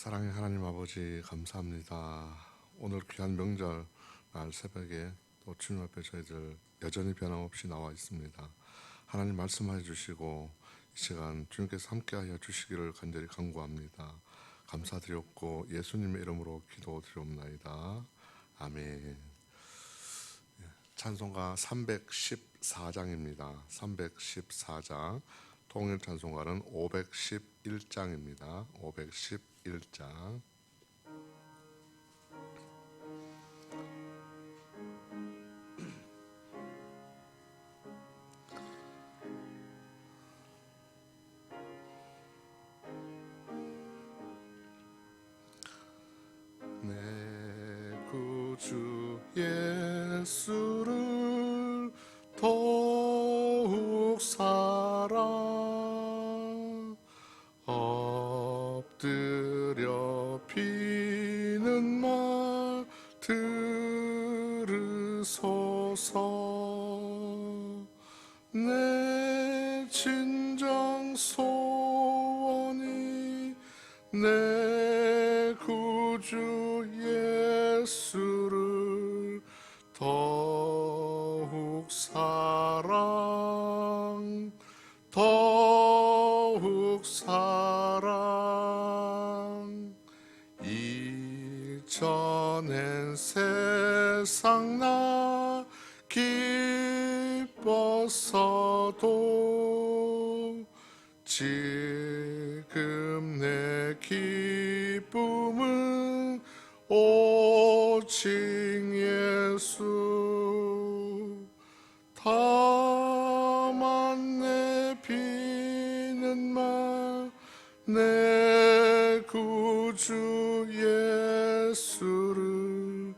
사랑의 하나님 아버지 감사합니다. 오늘 귀한 명절 날 새벽에 또 주님 앞에 저희들 여전히 변함없이 나와 있습니다. 하나님 말씀해 주시고 이 시간 주님께서 함께하여 주시기를 간절히 간구합니다. 감사드렸고 예수님의 이름으로 기도드리옵나이다. 아멘. 예, 찬송가 314장입니다. 314장 통일 찬송가는 511장입니다. 511장 내 구주 예수를 더욱 사랑 들으소서. 내 진정 소원이 내 구주 예수 지금 내 기쁨은 오직 예수 다만 내 비는 말내 구주 예수를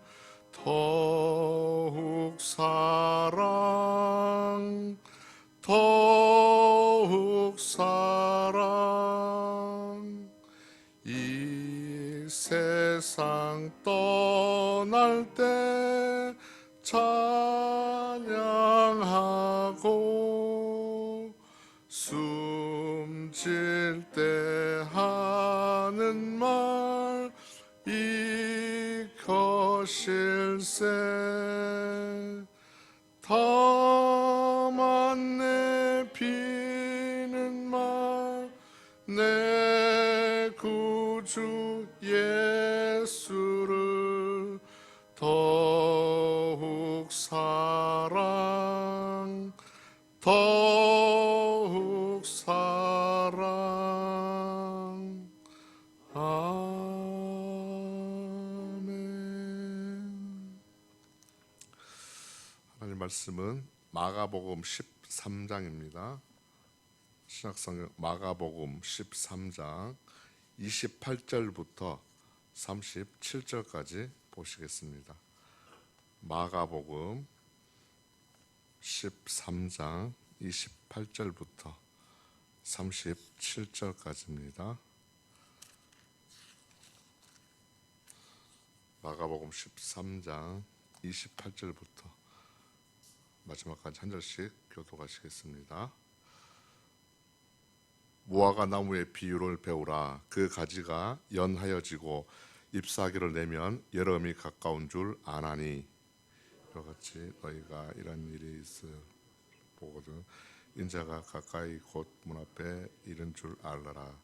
더욱 사 것일세 다만 내 비는 말내 구주 예수를 더욱 사랑 더욱 사랑 말씀은 마가복음 13장입니다. 신약성경 마가복음 13장 28절부터 37절까지 보시겠습니다. 마가복음 13장 28절부터 37절까지입니다. 마가복음 13장 28절부터 마지막까지 한 절씩 교도하시겠습니다. 무화과 나무의 비유를 배우라. 그 가지가 연하여지고 잎사귀를 내면 여름이 가까운 줄 아나니. 이와 같이 너희가 이런 일이 있을 보거든. 인자가 가까이 곧 문 앞에 이른 줄 알라라.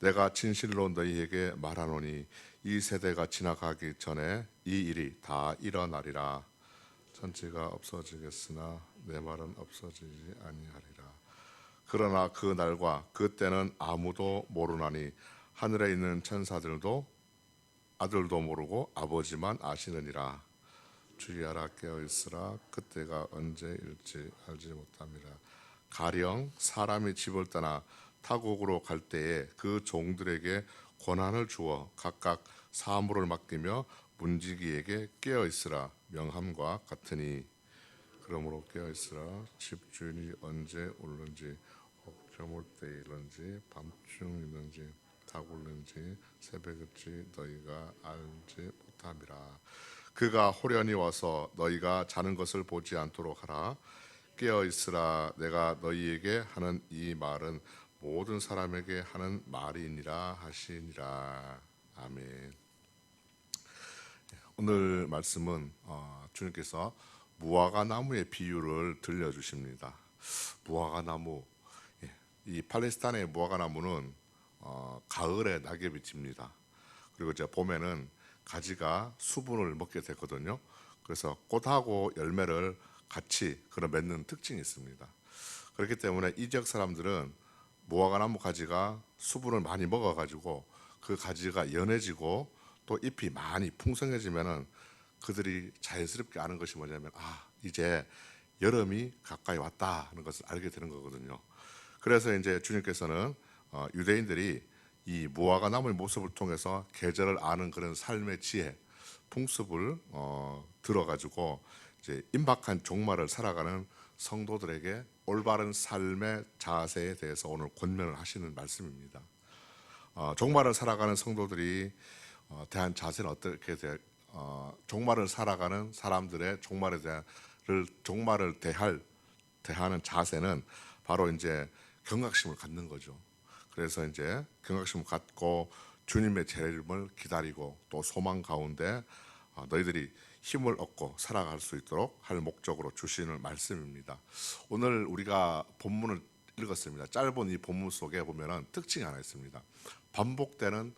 내가 진실로 너희에게 말하노니 이 세대가 지나가기 전에 이 일이 다 일어나리라. 천지가 없어지겠으나 내 말은 없어지지 아니하리라. 그러나 그 날과 그 때는 아무도 모르나니 하늘에 있는 천사들도 아들도 모르고 아버지만 아시느니라. 주의하라 깨어 있으라 그때가 언제일지 알지 못함이라. 가령 사람이 집을 떠나 타국으로 갈 때에 그 종들에게 권한을 주어 각각 사물을 맡기며 문지기에게 깨어 있으라 명함과 같으니 그러므로 깨어 있으라. 집주인이 언제 올는지 혹 저물 때 일는지 밤중 있는지 다굴는지 새벽일지 너희가 알지 못함이라. 그가 호련히 와서 너희가 자는 것을 보지 않도록 하라. 깨어 있으라. 내가 너희에게 하는 이 말은 모든 사람에게 하는 말이니라 하시니라. 아멘. 오늘 말씀은 어, 주님께서 무화과 나무의 비유를 들려주십니다. 무화과 나무, 예, 이 팔레스타인의 무화과 나무는 어, 가을에 낙엽이 집니다. 그리고 이제 봄에는 가지가 수분을 먹게 되거든요. 그래서 꽃하고 열매를 같이 그런 맺는 특징이 있습니다. 그렇기 때문에 이 지역 사람들은 무화과 나무 가지가 수분을 많이 먹어가지고 그 가지가 연해지고 또 잎이 많이 풍성해지면은 그들이 자연스럽게 아는 것이 뭐냐면 아 이제 여름이 가까이 왔다 하는 것을 알게 되는 거거든요. 그래서 이제 주님께서는 어, 유대인들이 이 무화과 나무의 모습을 통해서 계절을 아는 그런 삶의 지혜, 풍습을 어, 들어가지고 이제 임박한 종말을 살아가는 성도들에게 올바른 삶의 자세에 대해서 오늘 권면을 하시는 말씀입니다. 어, 종말을 살아가는 성도들이 어, 대한 자세는 어떻게 돼? 어, 종말을 살아가는 사람들의 종말에 대한을 종말을 대할 대하는 자세는 바로 이제 경각심을 갖는 거죠. 그래서 이제 경각심을 갖고 주님의 재림을 기다리고 또 소망 가운데 어, 너희들이 힘을 얻고 살아갈 수 있도록 할 목적으로 주시는 말씀입니다. 오늘 우리가 본문을 읽었습니다. 짧은 이 본문 속에 보면은 특징이 하나 있습니다. 반복되는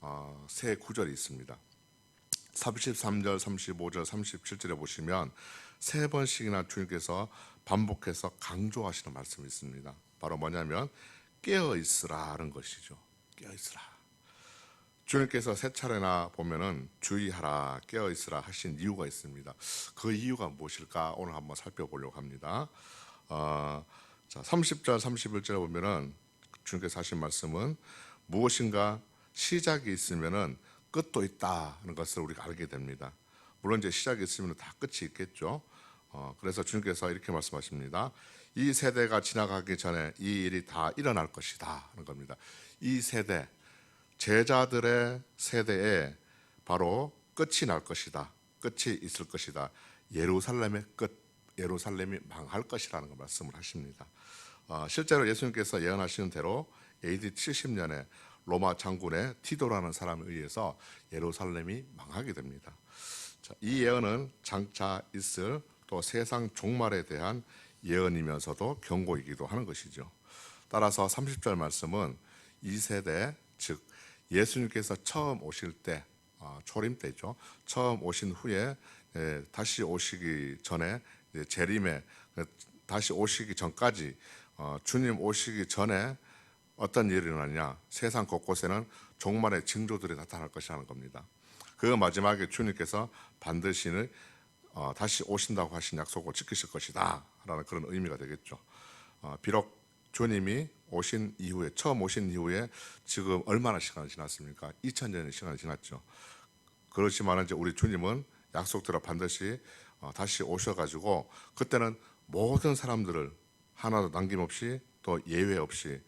어, 세 구절이 있습니다. 33절, 35절, 37절에 보시면 세 번씩이나 주님께서 반복해서 강조하시는 말씀이 있습니다. 바로 뭐냐면 깨어 있으라는 것이죠. 깨어 있으라. 주님께서 세 차례나 보면은 주의하라, 깨어 있으라 하신 이유가 있습니다. 그 이유가 무엇일까 오늘 한번 살펴보려고 합니다. 어, 자, 30절, 31절에 보면은 주님께서 하신 말씀은 무엇인가 시작이 있으면은 끝도 있다는 것을 우리가 알게 됩니다. 물론 이제 시작이 있으면 다 끝이 있겠죠. 어, 그래서 주님께서 이렇게 말씀하십니다. 이 세대가 지나가기 전에 이 일이 다 일어날 것이다 하는 겁니다. 이 세대 제자들의 세대에 바로 끝이 날 것이다. 끝이 있을 것이다. 예루살렘의 끝, 예루살렘이 망할 것이라는 걸 말씀을 하십니다. 어, 실제로 예수님께서 예언하시는 대로 AD 70년에 로마 장군의 티도라는 사람에 의해서 예루살렘이 망하게 됩니다. 자, 이 예언은 장차 있을 또 세상 종말에 대한 예언이면서도 경고이기도 하는 것이죠. 따라서 30절 말씀은 이 세대 즉 예수님께서 처음 오실 때 어, 초림 때죠. 처음 오신 후에 예, 다시 오시기 전에 재림에 그 다시 오시기 전까지 어, 주님 오시기 전에 어떤 일이 일어나냐? 세상 곳곳에는 종말의 징조들이 나타날 것이라는 겁니다. 그 마지막에 주님께서 반드시 어, 다시 오신다고 하신 약속을 지키실 것이다 라는 그런 의미가 되겠죠. 어, 비록 주님이 오신 이후에 처음 오신 이후에 지금 얼마나 시간이 지났습니까? 2000년의 시간이 지났죠. 그렇지만 이제 우리 주님은 약속대로 반드시 어, 다시 오셔가지고 그때는 모든 사람들을 하나도 남김없이 또 예외 없이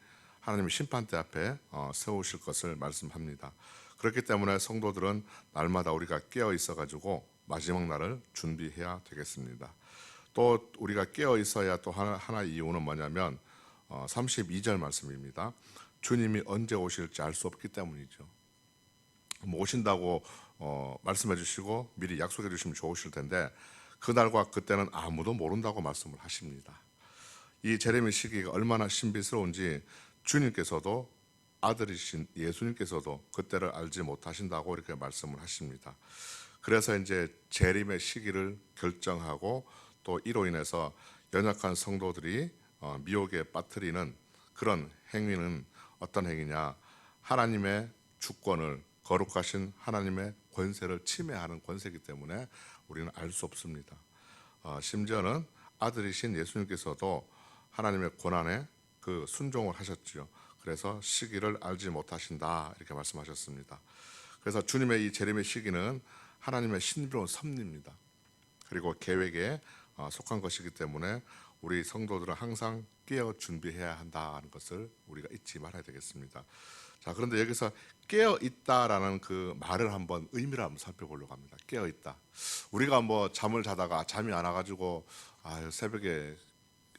하나님의 심판대 앞에 어, 세우실 것을 말씀합니다. 그렇기 때문에 성도들은 날마다 우리가 깨어 있어 가지고 마지막 날을 준비해야 되겠습니다. 또 우리가 깨어 있어야 또 하나, 하나 이유는 뭐냐면 어, 32절 말씀입니다. 주님이 언제 오실지 알 수 없기 때문이죠. 뭐 오신다고 어, 말씀해 주시고 미리 약속해 주시면 좋으실 텐데 그날과 그때는 아무도 모른다고 말씀을 하십니다. 이 제레미 시기가 얼마나 신비스러운지 주님께서도 아들이신 예수님께서도 그때를 알지 못하신다고 이렇게 말씀을 하십니다. 그래서 이제 재림의 시기를 결정하고 또 이로 인해서 연약한 성도들이 어, 미혹에 빠뜨리는 그런 행위는 어떤 행위냐? 하나님의 주권을 거룩하신 하나님의 권세를 침해하는 권세이기 때문에 우리는 알 수 없습니다. 어, 심지어는 아들이신 예수님께서도 하나님의 권한에 그 순종을 하셨지요. 그래서 시기를 알지 못하신다 이렇게 말씀하셨습니다. 그래서 주님의 이 재림의 시기는 하나님의 신비로운 섭리입니다. 그리고 계획에 어, 속한 것이기 때문에 우리 성도들은 항상 깨어 준비해야 한다는 것을 우리가 잊지 말아야 되겠습니다. 자 그런데 여기서 깨어 있다라는 그 말을 한번 의미를 한번 살펴보려고 합니다. 깨어 있다. 우리가 뭐 잠을 자다가 잠이 안 와가지고 아 새벽에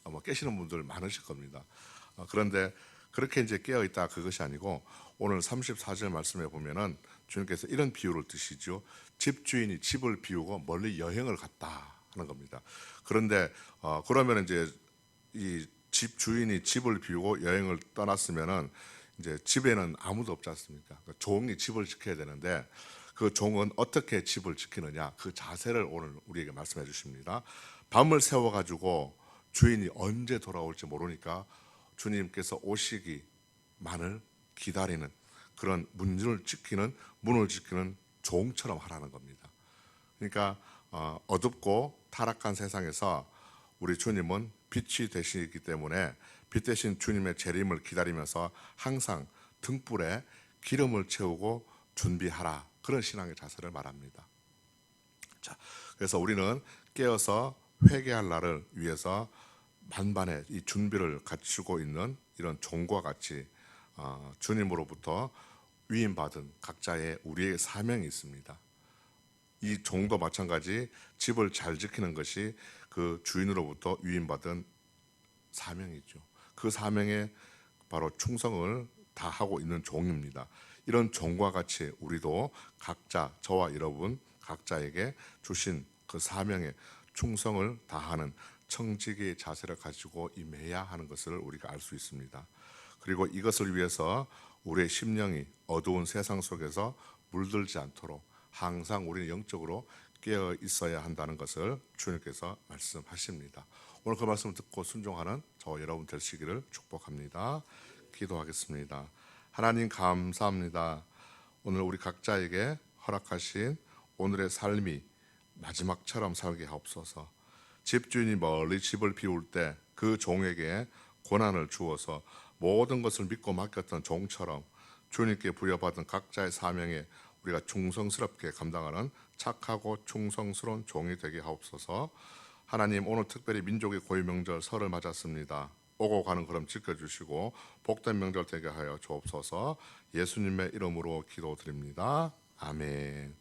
아마 깨시는 분들 많으실 겁니다. 어, 그런데 그렇게 이제 깨어 있다 그것이 아니고 오늘 34절 말씀에 보면은 주님께서 이런 비유를 드시죠. 집 주인이 집을 비우고 멀리 여행을 갔다 하는 겁니다. 그런데 어, 그러면 이제 이 집 주인이 집을 비우고 여행을 떠났으면은 이제 집에는 아무도 없지 않습니까? 그 종이 집을 지켜야 되는데 그 종은 어떻게 집을 지키느냐 그 자세를 오늘 우리에게 말씀해 주십니다. 밤을 세워 가지고 주인이 언제 돌아올지 모르니까 주님께서 오시기만을 기다리는 그런 문을 지키는 문을 지키는 종처럼 하라는 겁니다. 그러니까 어, 어둡고 타락한 세상에서 우리 주님은 빛이 되시기 때문에 빛 대신 주님의 재림을 기다리면서 항상 등불에 기름을 채우고 준비하라 그런 신앙의 자세를 말합니다. 자, 그래서 우리는 깨어서 회개할 날을 위해서 만반의 이 준비를 갖추고 있는 이런 종과 같이 어, 주님으로부터 위임받은 각자의 우리의 사명이 있습니다. 이 종도 마찬가지 집을 잘 지키는 것이 그 주인으로부터 위임받은 사명이죠. 그 사명에 바로 충성을 다 하고 있는 종입니다. 이런 종과 같이 우리도 각자 저와 여러분 각자에게 주신 그 사명에 충성을 다하는 청지기의 자세를 가지고 임해야 하는 것을 우리가 알 수 있습니다. 그리고 이것을 위해서 우리의 심령이 어두운 세상 속에서 물들지 않도록 항상 우리는 영적으로 깨어 있어야 한다는 것을 주님께서 말씀하십니다. 오늘 그 말씀을 듣고 순종하는 저 여러분 되시기를 축복합니다. 기도하겠습니다. 하나님 감사합니다. 오늘 우리 각자에게 허락하신 오늘의 삶이 마지막처럼 살게 하옵소서. 집주인이 멀리 집을 비울 때 그 종에게 고난을 주어서 모든 것을 믿고 맡겼던 종처럼 주님께 부여받은 각자의 사명에 우리가 충성스럽게 감당하는 착하고 충성스러운 종이 되게 하옵소서. 하나님 오늘 특별히 민족의 고유 명절 설을 맞았습니다. 오고 가는 걸음 지켜주시고 복된 명절 되게 하여 주옵소서. 예수님의 이름으로 기도드립니다. 아멘.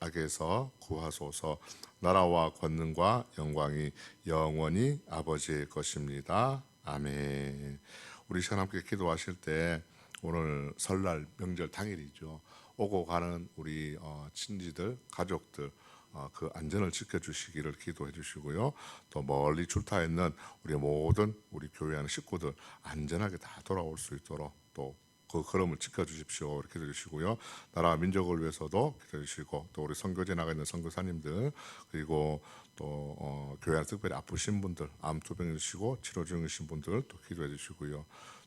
악에서 구하소서. 나라와 권능과 영광이 영원히 아버지의 것입니다. 아멘. 우리 시간 함께 기도하실 때 오늘 설날 명절 당일이죠. 오고 가는 우리 어, 친지들, 가족들 어, 그 안전을 지켜주시기를 기도해 주시고요. 또 멀리 출타 있는 우리 모든 우리 교회 하는 식구들 안전하게 다 돌아올 수 있도록 또 그 걸음을 지켜주십시오. 이렇게 해주시고요. 나라 민족을 위해서도 기도해주시고 또 우리 선교제 나가 있는 선교사님들 그리고 또 어, 교회 안에 특별히 아프신 분들 암 투병 해 주시고 치료 중이신 분들 또 기도해 주시고요.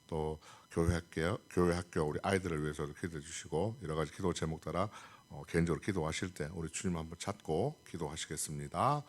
또 교회 학교 교회 학교 우리 아이들을 위해서도 기도해 주시고 여러 가지 기도 제목 따라 어, 개인적으로 기도하실 때 우리 주님 한번 찾고 기도하시겠습니다.